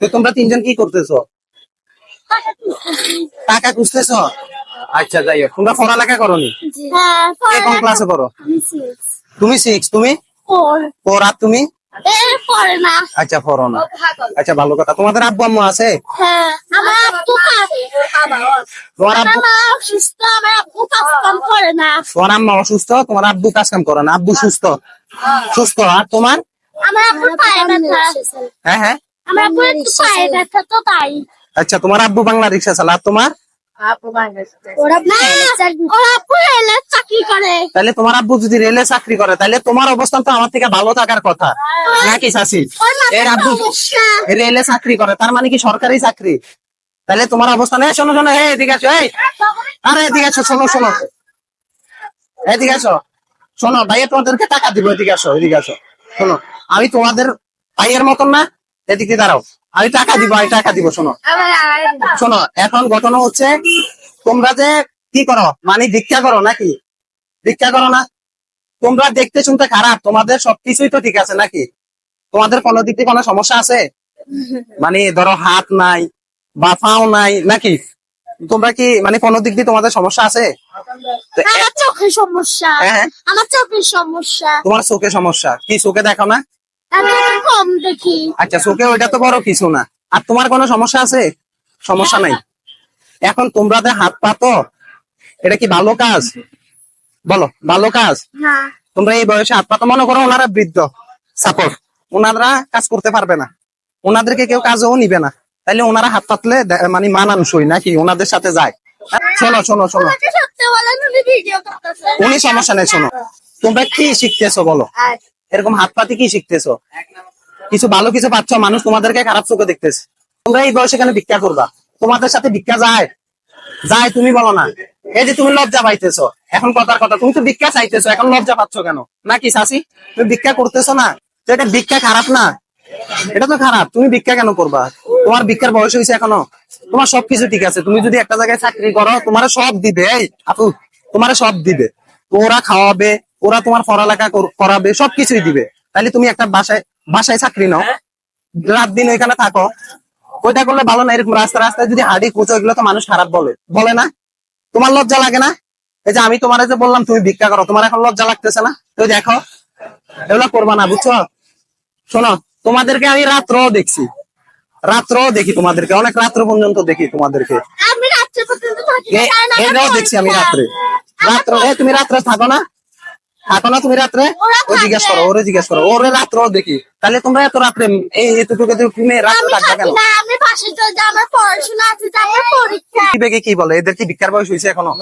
তো তোমরা তিনজন কি করতেছো? টাকা খুঁজতেছ? আচ্ছা যাই হোক। তোমরা পড়ালেখা করনি? হ্যাঁ কোন ক্লাসে পড়ো? তুমি সিক্স তুমি। ফোর। আর তুমি? আচ্ছা পড়ো না। আচ্ছা ভালো কথা। তোমাদের আব্বু আম্মু আছে? হ্যাঁ কাজ তোমার আব্বু কাজ কাম করে না। আম্মা অসুস্থ তোমার আব্বু কাজ কাম করে না। আব্বু সুস্থ। সুস্থ আর তোমার? আমার আব্বু পায়ে ব্যথা। হ্যাঁ হ্যাঁ। আমার একটু পায়ে ব্যথা তো তাই। আচ্ছা তোমার আব্বু বাংলা রিক্সা চালা তোমার? ওরা না ওরা আব্বু রেলের চাকরি করে। তাহলে তোমার আব্বু যদি রেলে চাকরি করে তাহলে তোমার অবস্থান তো আমার থেকে ভালো থাকার কথা। নাকি চাষি এর আব্বু রেলে চাকরি করে তার মানে কি সরকারি চাকরি? তাহলে তোমার অবস্থান শোনো শোনো এদিকে এই। আরে এদিকে আসো শোনো শোনো। এদিকে আসো। শোনো ভাইয়া তোমাদেরকে টাকা দিব এদিকে আসো এদিকে আসো। শোনো আমি তোমাদের ভাইয়ের মতন না এদিকে দাঁড়াও। আমি টাকা দিব আমি টাকা দিব শোনো। শোনো এখন ঘটনা হচ্ছে তোমরা যে কি করো? মানে ভিক্ষা করো নাকি? ভিক্ষা করো না? তোমরা দেখতে শুনতে খারাপ তোমাদের সবকিছুই তো ঠিক আছে নাকি? তোমাদের কোনো দিক দিয়ে কোনো সমস্যা আছে? মানে ধরো হাত নাই বা পাও নাই নাকি? তোমরা কি মানে কোনো দিক দিয়ে তোমাদের সমস্যা আছে? আমার চোখের সমস্যা। হ্যাঁ আমার চোখের সমস্যা। তোমার চোখে সমস্যা। কি চোখে দেখো না? কম দেখি। আচ্ছা চোখে ওইটা তো বড় কিছু না। আর তোমার কোনো সমস্যা আছে? সমস্যা নাই। এখন তোমরা যে হাত পাতো এটা কি ভালো কাজ? বলো ভালো কাজ? তোমরা এই বয়সে হাত পাতো মনে করো ওনারা বৃদ্ধ সাপোর্ট ওনারা কাজ করতে পারবে না। ওনাদেরকে কেউ কাজও নিবে না। তাইলে ওনারা হাত পাতলে মানে মানানসই নাকি? ওনাদের সাথে যায়। শোনো শোনো শোনো। উনি সমস্যা নেই শোনো। তোমরা কি শিখতেছো বলো? এরকম হাত পাতি কি শিখতেছো? কিছু ভালো কিছু পাচ্ছ, মানুষ তোমাদেরকে খারাপ চোখে দেখতেছে। তোমরা এই বয়সে কেন ভিক্ষা করবা? তোমাদের সাথে ভিক্ষা যায়? যায়, তুমি বলো না। এই যে তুমি লজ্জা পাইতেছো। এখন কথার কথা, তুমি তো ভিক্ষা চাইতেছো, এখন লজ্জা পাচ্ছ কেন? নাকি শাসি তুমি ভিক্ষা করতেছো না? তো এটা ভিক্ষা খারাপ না? এটা তো খারাপ, তুমি ভিক্ষা কেন করবা? তোমার ভিক্ষার বয়স হয়েছে এখনও। তোমার সবকিছু ঠিক আছে। তুমি যদি একটা জায়গায় চাকরি করো, তোমার সব দিবে। এই, আপু, তোমার সব দিবে। ওরা খাওয়াবে ওরা তোমার পড়ালেখা কর- করাবে সবকিছুই দিবে। তাহলে তুমি একটা বাসায় বাসায় চাকরি নাও। রাত দিন ওইখানে থাকো। ওইটা করলে ভালো না এরকম রাস্তা রাস্তায় যদি হাড়ি কুচো এগুলো তো মানুষ খারাপ বলে। বলে না? তোমার লজ্জা লাগে না? এই যে আমি তোমার যে বললাম তুমি ভিক্ষা করো তোমার এখন লজ্জা লাগতেছে না? তো দেখো এগুলো করবা না বুঝছ? শোনো তোমাদেরকে আমি রাত্র দেখছি। রাত্র দেখি তোমাদেরকে অনেক রাত্র পর্যন্ত দেখি তোমাদেরকে। আমি রাত্রে পর্যন্ত থাকি এ- কারণ আমার এটাও দেখছি আমি। রাত্রে। রাত্র এ তুমি রাত্রে থাকো না? থাকো না তুমি রাত্রে? ও জিজ্ঞেস করো ওরে জিজ্ঞেস করো। ওরে রাত্র দেখি। তাহলে তোমরা এত রাত্রে এই এতটুকু তুমি রাত্রে আমি থাকবে কেন? আমি পাশে চলে আমার পড়াশোনা আছে যে পরীক্ষা। কি বেগে কি বলে? এদের কি ভিক্ষার বয়স হয়েছে এখনও?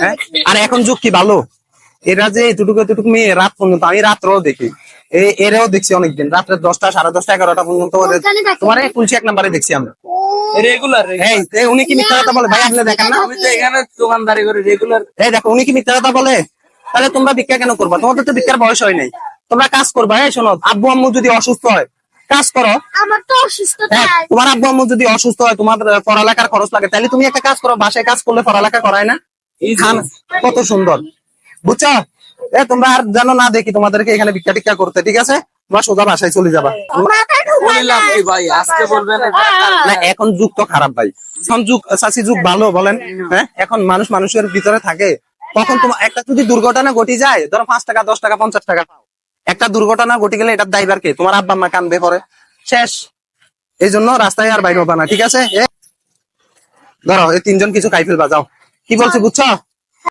হ্যাঁ? আর এখন যুগ কি ভালো? এরা যে এতটুকু এতটুকু মেয়ে রাত পর্যন্ত আমি রাত্রেও দেখি। এ- এরাও দেখছি অনেকদিন। রাত্রে দশটা সাড়ে দশটা এগারোটা পর্যন্ত? তোমার তুলসী এক নাম্বারে দেখছি আমরা। রেগুলার উনি কি মিথ্যা কথা বলে? ভাই আপনি দেখেন না? আমি এখানে দোকানদারি করি রেগুলার এই দেখো উনি কি মিথ্যা কথা বলে? তাহলে তোমরা ভিক্ষা কেন করবা? তোমাদের তো ভিক্ষার বয়স হয় নাই। তোমরা কাজ করবা এই শোনো আব্বু আম্মু যদি অসুস্থ হয় কাজ করো। আমার তো অসুস্থ হ্যাঁ তোমার আব্বু আম্মু যদি অসুস্থ হয় তোমার পড়ালেখার খরচ লাগে। তাহলে তুমি একটা কাজ করো বাসায় কাজ করলে পড়ালেখা করায় না? খান কত সুন্দর। বুঝছ? এ তোমরা আর জানো না দেখি তোমাদেরকে এখানে ভিক্ষা টিক্ষা করতে ঠিক আছে? তোমরা সোজা বাসায় চলে যাবা। ভাই আজকে বলবেন না। এখন যুগ তো খারাপ ভাই। এখন যুগ চাষি যুগ ভালো বলেন। হ্যাঁ এখন মানুষ মানুষের ভিতরে থাকে। তখন তোমার একটা যদি দুর্ঘটনা ঘটি যায়, ধরো পাঁচ টাকা, দশ টাকা, পঞ্চাশ টাকা পাও। একটা দুর্ঘটনা ঘটি গেলে এটার দায়বার কে? তোমার আব্বা মা কান্দে পরে শেষ। এই জন্য রাস্তায় আর বাইরে হবা না, ঠিক আছে? ধরো, এই তিনজন কিছু খাই ফেলবা যাও কি বলছো, বুঝছ?